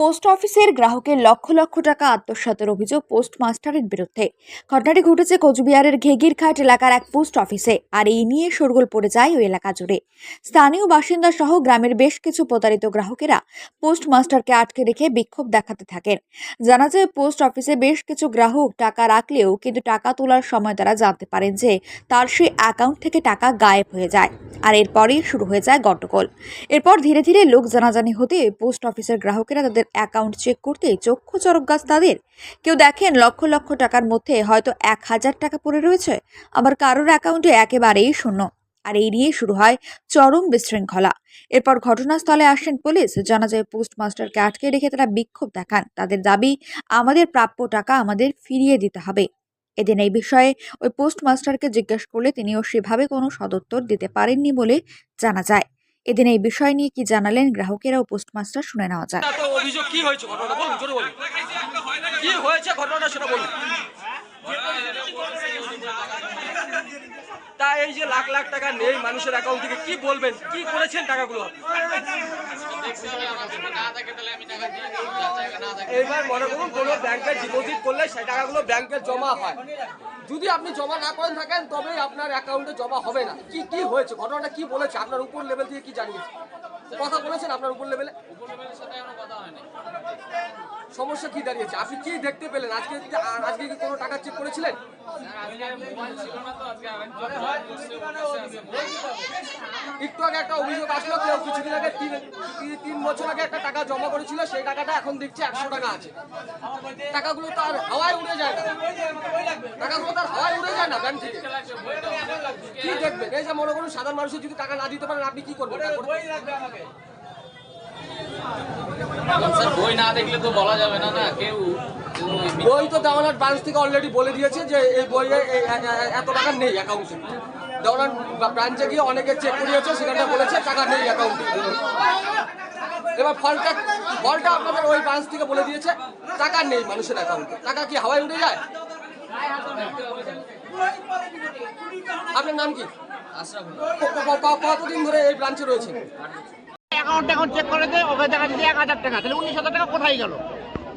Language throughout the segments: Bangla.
পোস্ট অফিসের গ্রাহকের লক্ষ লক্ষ টাকা আত্মসাতের অভিযোগ পোস্টমাস্টারের বিরুদ্ধে। ঘটনাটি ঘটেছে কোচবিহারের ঘেগিরঘাট এলাকার এক পোস্ট অফিসে, আর এই নিয়ে শোরগোল পড়ে যায় ওই এলাকা জুড়ে। স্থানীয় বাসিন্দা সহ গ্রামের বেশ কিছু প্রতারিত গ্রাহকেরা পোস্টমাস্টারকে আটকে রেখে বিক্ষোভ দেখাতে থাকেন। জানা যায়, পোস্ট অফিসে বেশ কিছু গ্রাহক টাকা রাখলেও কিন্তু টাকা তোলার সময় তারা জানতে পারেন যে তার সেই অ্যাকাউন্ট থেকে টাকা গায়েব হয়ে যায়, আর এরপরেই শুরু হয়ে যায় গণ্ডগোল। এরপর ধীরে ধীরে লোক জানাজানি হতে পোস্ট অফিসের গ্রাহকেরা তাদের অ্যাকাউন্ট চেক করতে চক্ষু চরক গাছ তাদের। কেউ দেখেন লক্ষ লক্ষ টাকার মধ্যে হয়তো এক হাজার টাকা পড়ে রয়েছে, আবার কারোর অ্যাকাউন্টে একেবারেই শূন্য। আর এই নিয়ে শুরু হয় চরম বিশৃঙ্খলা। এরপর ঘটনাস্থলে আসেন পুলিশ। জানা যায়, পোস্টমাস্টারকে আটকে রেখে তারা বিক্ষোভ দেখান। তাদের দাবি, আমাদের প্রাপ্য টাকা আমাদের ফিরিয়ে দিতে হবে। এদিন এই বিষয়ে ওই পোস্টমাস্টারকে জিজ্ঞেস করলে তিনিও সেভাবে কোনো সদুত্তর দিতে পারেননি বলে জানা যায়। এদিন এই বিষয় নিয়ে কি জানালেন গ্রাহকেরা ও পোস্টমাস্টার শুনে নেওয়া যায় অভিযোগ তা এই যে লাখ লাখ টাকা নেই মানুষের অ্যাকাউন্ট থেকে, কি বলবেন? কি করেছেন টাকাগুলো এইবার মনে করুন কোনো ব্যাংকে ডিপোজিট করলে সেই টাকাগুলো ব্যাংকে জমা হয়। যদি আপনি জমা না করেন থাকেন, তবেই আপনার অ্যাকাউন্টে জমা হবে না। কি কি হয়েছে? ঘটনাটা কি বলেছে? আপনার উপর লেভেল থেকে কি জানিয়েছে? কথা বলেছেন আপনার উপর লেভেলে সমস্যা কি দাঁড়িয়েছে? আপনি কি দেখতে পেলেন? আজকে আজকে কি কোনো টাকা চেক করেছিলেন? একটু আগে একটা অভিযোগ আসলো কিছুদিন আগে তিন বছর আগে একটা টাকা জমা করেছিল সেই টাকাটা এখন দেখছি একশো টাকা আছে। টাকাগুলো তো আর হাওয়ায় উড়ে যায় না। টাকাগুলো তো আর হাওয়ায় উড়ে যায় না ব্যাংক থেকে। কি দেখবেন এই যে মনে করুন সাধারণ মানুষের যদি টাকা না দিতে পারেন আপনি কি করবেন? স্যার বই না দেখলে তো বলা যাবে না না কেউ বই তো দেওয়ানার ব্রাঞ্চ থেকে অলরেডি বলে দিয়েছে যে এই বইয়ে এত টাকা নেই অ্যাকাউন্টে দেওয়ানার ব্রাঞ্চে গিয়ে অনেকে চেক করিয়েছে সেখানে বলেছে টাকা নেই অ্যাকাউন্টে এবার ফলটা ফলটা আপনাদের ওই ব্রাঞ্চ থেকে বলে দিয়েছে টাকা নেই মানুষের অ্যাকাউন্টে টাকা কি হাওয়ায় উঠে যায়? আপনার নাম কি? কতদিন ধরে এই ব্রাঞ্চে রয়েছে অ্যাকাউন্ট অ্যাকাউন্ট চেক করে দেয় ওকে দেখা যাচ্ছে এক হাজার টাকা। তাহলে উনিশ হাজার টাকা কোথায় গেল?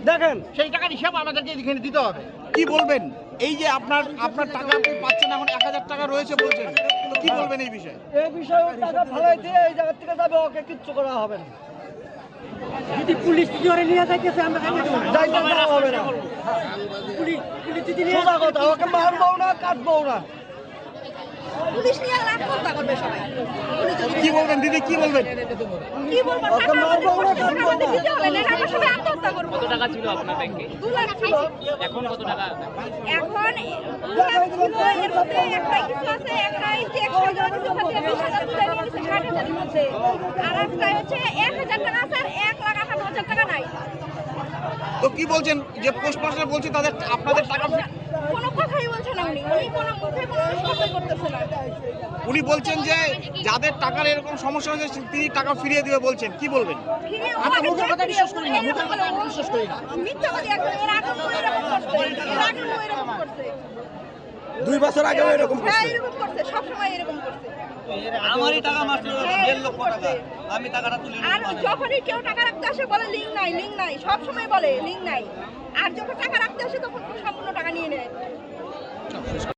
দেখেন। সেই টাকার হিসাব আমাদেরকে এখানে দিতে হবে। কি বলবেন? এই যে আপনার আপনার টাকা আপনি পাচ্ছেন এখন এক হাজার টাকা রয়েছে বলছেন। কি বলবেন এই বিষয়ে? এই বিষয়ে টাকা ফালাই দিয়ে এই জায়গা থেকে যাবে ওকে কিচ্ছু করা হবে না। যদি পুলিশ ধরে নিয়ে যাইতেছে আমরা যাইতে হবে না। সোজা কথা ওকে মারবো না কাটবো না। পুলিশ নিয়ে গেলে আত্মহত্যা করবে সবাই পুলিশ যদি বলবেন দিদি কি বলবেন? কি বলব টাকা আমাদের। দিতে হবে না আমরা সবাই আত্মহত্যা করব। কত টাকা ছিল আপনার ব্যাংকে দু লাখ ছিল। এখন কত টাকা এখন ছিল এর মধ্যে একটা কিছু আছে একটা যে একশো হাজার কিছু আছে বিশ হাজার তুলে নিয়ে নিচ্ছে মধ্যে। আর একটা হচ্ছে এক হাজার টাকা আছে আর এক লাখ আঠান্ন হাজার টাকা নাই তো কি বলছেন? যে পোস্ট মাস্টার বলছে তাদের আপনাদের টাকা কোনো কথাই বলছে না উনি। উনি কোনো না। উনি বলছেন যে যাদের টাকার এরকম সমস্যা হয়েছে তিনি টাকা ফিরিয়ে দিবে বলছেন। কি বলবেন? ওখানে মুখের কথা বিশ্বাস করি না, মুখের কথা বলে বিশ্বাস করি না। মিথ্যাবাদী এর এরকম করছে। এর এরকম করছে। দুই বছর আগেও এরকম হ্যাঁ এরকম করছে সবসময় এরকম করছে। আমারই টাকা মাত্র। আমি টাকাটা তুলে আর যখনই কেউ টাকা রাখতে আসে বলে লিঙ্ক নাই লিঙ্ক নাই সব সময় বলে লিঙ্ক নাই। আর যখন টাকা রাখতে আসে তখন সম্পূর্ণ টাকা নিয়ে নেয়।